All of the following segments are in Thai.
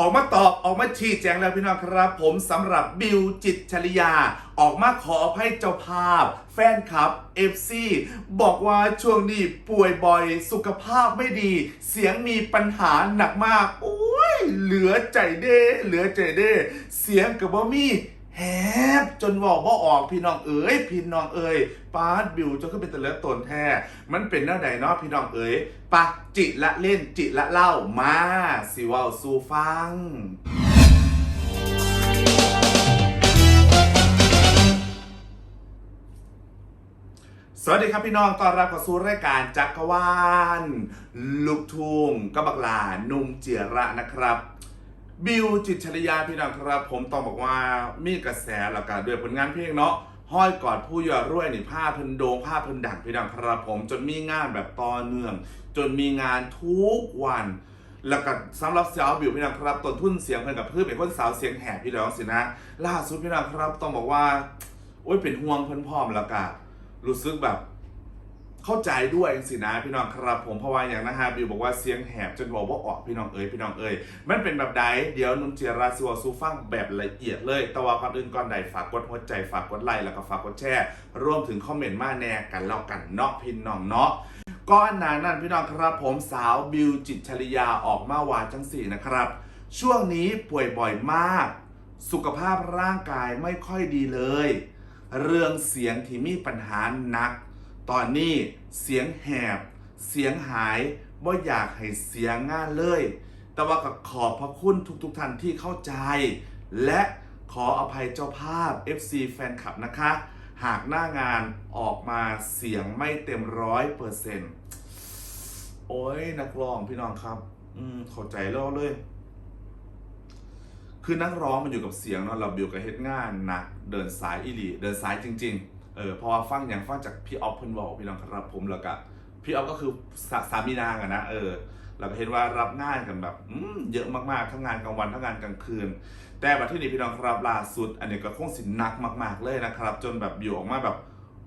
ออกมาตอบออกมาชี้แจงแล้วพี่น้องครับ ผมสำหรับบิวจิตชลิยา ออกมาขออภัยเจ้าภาพ แฟนคลับ FC บอกว่าช่วงนี้ป่วยบ่อยสุขภาพไม่ดี เสียงมีปัญหาหนักมากโอ้ยเหลือใจเด้ เหลือใจเด้ เสียงกับบ่มี แฮบจนบอกว่าออกพี่น้องเอ๋ยพี่น้องเอ๋ยปาดบิวจนขึ้นเป็นตะเลือตนแท้ มันเป็นแนวใดเนาะพี่น้องเอ๋ยปะจิละเล่นจิละเล่ามาสิว่าสู่ฟังสวัสดีครับพี่น้องต้อนรับเข้าสู่รายการจักรวาลลูกทุ่งกบักหลานุ่มเจียระนะครับ บิวจิตชลิยาพี่น้องครับผมต้องบอกว่ามีกระแสแล้วก็ด้วยผลงานเพลงเนาะห้อยกอดผู้ยอดรวยนี่ผ้าพิ่นโดงผ้าพิ่นดังพี่น้องครับผมจนมีงานแบบต่อเนื่อง จนมีงานทุกวัน แล้วก็สำหรับสาวบิวพี่น้องครับต้นทุนเสียงเพิ่นกับเพื่อนเป็นคนสาวเสียงแหบพี่น้องสินะ ล่าสุดพี่น้องครับต้องบอกว่าโอ้ยเป็นห่วงเพิ่นพร้อมแล้วก็รู้สึกแบบ เข้าใจด้วยสินะพี่น้องครับผมเพราะว่าอย่างนะฮะบิวบอกว่าเสียงแหบจนบอกว่าออกพี่น้องเอ๋ยพี่น้องเอ๋ยมันเป็นแบบใดเดี๋ยวนุ่มเจียราซิวซูฟังแบบละเอียดเลยแต่ว่าก่อนอื่นก่อนใดฝากกดหัวใจฝากกดไลค์แล้วก็ฝากกดแชร์รวมถึงคอมเมนต์มาแน่กันแล้วกันเนาะพี่น้องเนาะก้อนหนานั่นพี่น้องครับผมสาวบิวจิตชลิยาออกมาวาจังสี่นะครับ ช่วงนี้ป่วยบ่อยมาก สุขภาพร่างกายไม่ค่อยดีเลย เรื่องเสียงที่มีปัญหาหนัก ตอนนี้เสียงแหบ เสียงหายบ่อยากให้เสียงง่าเลย แต่ว่าก็ขอบพระคุณทุกๆท่านที่เข้าใจ และขออภัยเจ้าภาพ FC แฟนคลับนะคะ หากหน้างานออกมาเสียงไม่เต็มร้อยเปอร์เซ็นต์โอ้ยนักร้องพี่น้องครับ อืมเข้าใจแล้วเลย คือนักร้องมันอยู่กับเสียงเนาะเราบิวกับเฮ็ดงานหนักเดินสายอีหลี เดินสายจริง ๆ เออพอฟังอย่างฟังจากพี่ออฟเพิ่นบอกพี่น้องครับผมแล้วก็พี่ออฟก็คือสาสามีนางอะนะเออเราก็เห็นว่ารับงานกันแบบอืมเยอะมากๆ ทั้งงานกลางวันทั้งงานกลางคืน แต่บัดที่นี้พี่น้องครับล่าสุด อันนี้ก็คงสิหนักมาก ๆ เลยนะครับ จนแบบบิวออกมาแบบ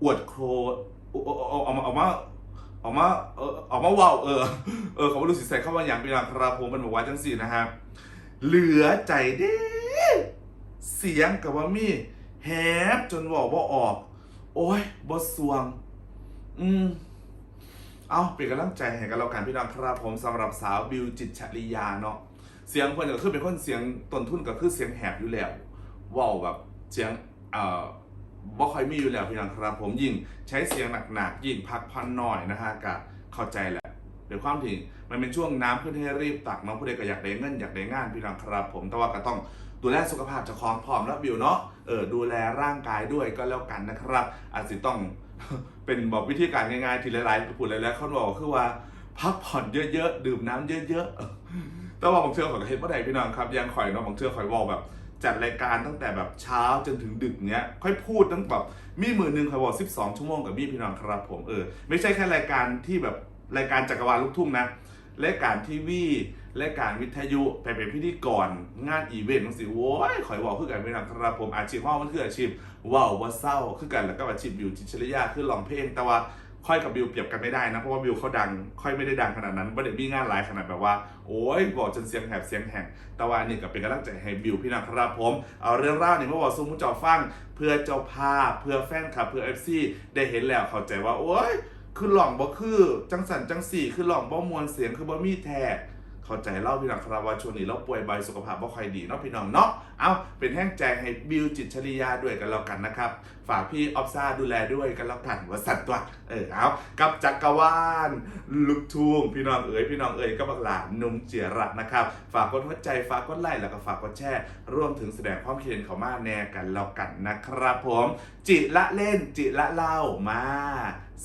อวดโครออาเอาออามาออกมาเออออกมาเว้าวเออเออเขาไม่รู้สิใส่เข้ามาอย่างพี่น้องครับผมมันบอกว่าจังสี่นะฮะเหลือใจเด้เสียงกับว่ามีแฮบจนบอกว่าออก โอ้ยบทสวง อืม เอาเป็นกำลังใจให้กันแล้วกันพี่น้องครับผมสำหรับสาวบิวจิตชลิยาเนาะเสียงคนก็คือเป็นคนเสียงต้นทุนก็คือเสียงแหบอยู่แล้วว้าวแบบเสียงเอ่อบ่ค่อยมีอยู่แล้วพี่น้องครับผมยิ่งใช้เสียงหนักๆยิ่งพักพันหน่อยนะฮะก็เข้าใจแหละ เดี๋ยวความถึงมันเป็นช่วงน้ำขึ้นให้รีบตักเนาะผู้ใดก็อยากได้เงินอยากได้งานพี่น้องครับ ผมแต่ว่าก็ต้องดูแลสุขภาพจะคล้องพร้อมแล้วบิวเนาะเออดูแลร่างกายด้วยก็แล้วกันนะครับ อาจจะต้องเป็นบอกวิธีการง่ายๆทีละลายๆพูดหลายๆเขาบอกคือว่าพักผ่อนเยอะๆ ดื่มน้ำเยอะๆแต่ว่าบางเทื่อข่อยก็เห็นว่าใดพี่น้องครับยังข่อยเนาะบางเทื่อข่อยบอกแบบจัดรายการตั้งแต่แบบเช้าจนถึงดึกเนี้ย ค่อยพูดตั้งแบบมีมือหนึ่งข่อยบอก12 ชั่วโมงกับมี่พี่น้องครับผมเออไม่ใช่แค่รายการที่แบบ รายการจักรวาลลูกทุ่งนะรายการทีวีรายการวิทยุไปเป็นพิธีกรงานอีเวนต์จังสิโว้ยข่อยบอกคือกันพี่น้องครับผมอาชีพห้องมันคืออาชีพว้าวว่าเศร้าคือกันแล้วก็อาชีพบิวจิตรชริยาคือร้องเพลง แต่ว่าค่อยกับบิวเปรียบกันไม่ได้นะเพราะว่าบิวเขาดัง ค่อยไม่ได้ดังขนาดนั้นไม่ได้มีงานหลายขนาดแบบว่าโอ้ยบอกจนเสียงแหบเสียงแหงแต่ว่านี่ก็เป็นกำลังใจให้บิวพี่น้องครับผมเอาเรื่องราวนี้มาบอกซุ้มผู้จ้าฟังเพื่อเจ้าภาพเพื่อแฟนคลับเพื่อเอฟซีได้เห็นแล้วเข้าใจว่าโอ้ย คือหล่องบ่คือ จังสันจังสี่ คือหล่องบ่มวลเสียงคือบ่มีแทก เข้าใจเล่าพี่น้องครับว่าชวงนี้เราป่วยใบสุขภาพบ่ค่อยดีเนาะพี่น้องเนาะเอาเป็นแห้งใจงให้บิวจิตชริยาด้วยกันแล้วกันนะครับ ฝากพี่ออฟซ่าดูแลด้วยกันแล้วกันว่าสัตว์ตัวเออเอากับจักรวาลลูกทุ่งพี่น้องเอ๋ยพี่น้องเอ๋ยก็บักหลานนุ่มเจียรัตนะครับ ฝากกดหัวใจฝากกดไลค์แล้วก็ฝากกดแชร์ร่วมถึงแสดงความคิดเห็นเขามาแน่กันแล้วกันนะครับผม จิละเล่นจิละเล่ามา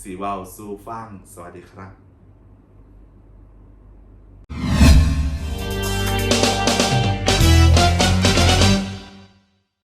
สีวาสู้ฟัง สวัสดีครับ